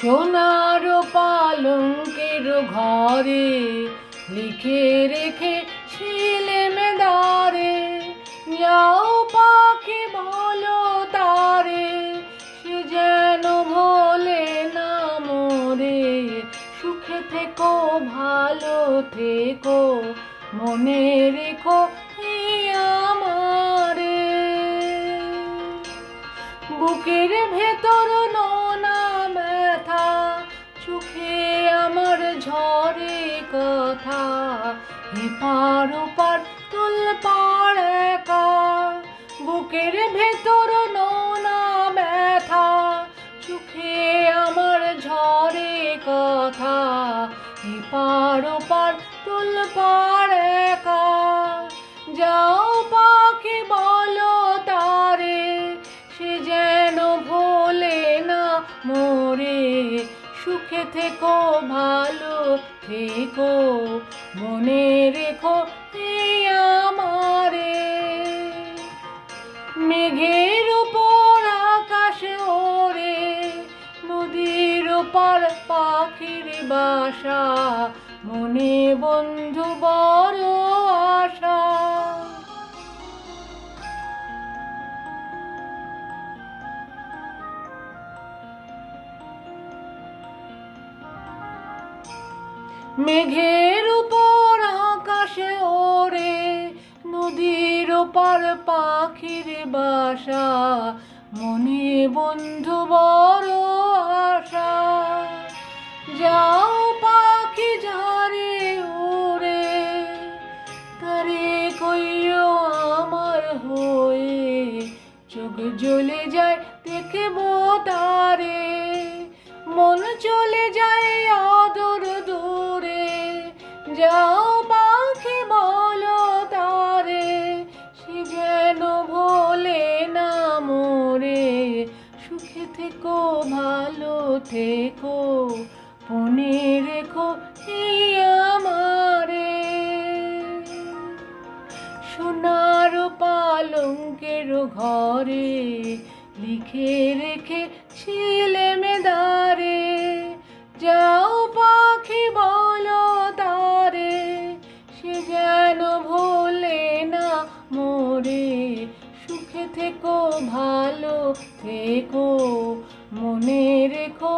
সোনার পালঙ্কের ঘরে লিখে রেখে ছিলে মেদারে। যাও পাখি বলো তারে, সে যেন ভোলে না মোরে। সুখে থেকো, ভালো থেকো, মনে রেখো আমারে। বুকের ভেতর কথা এপার ওপার তুল পাড় একা বুকের ভেতর নোনা ব্যথা, চোখে আমার ঝরে কথা এপার ওপার তুল পাড় একা যাও পাখি বলো তারে, সে যেন ভোলে না মোরে। সুখে থেকো ভালো থেকো মনে রেখো আমারে। মেঘের উপর আকাশ ওরে নদীর উপর পাখির বাসা। মনে বন্ধু বড় মেঘের উপর আকাশে ওরে নদীর ওপার পাখির বাসা। মনে বন্ধু বড় আশা। যাও পাখি ঝরে উড়ে, তারে কইও আমার হয়ে। চোখ জ্বলে যায় দেখব তারে মন চলে যায় থেকো, ভালো থেকো, মনে রেখো আমারে। সোনার পালঙ্কের ঘরে লিখে রেখে ছিলে মেদারে। যাও পাখি, বলো তারে, সে যেন ভোলে না মোরে। সুখে থেকো, ভালো থেকো মনে রেখো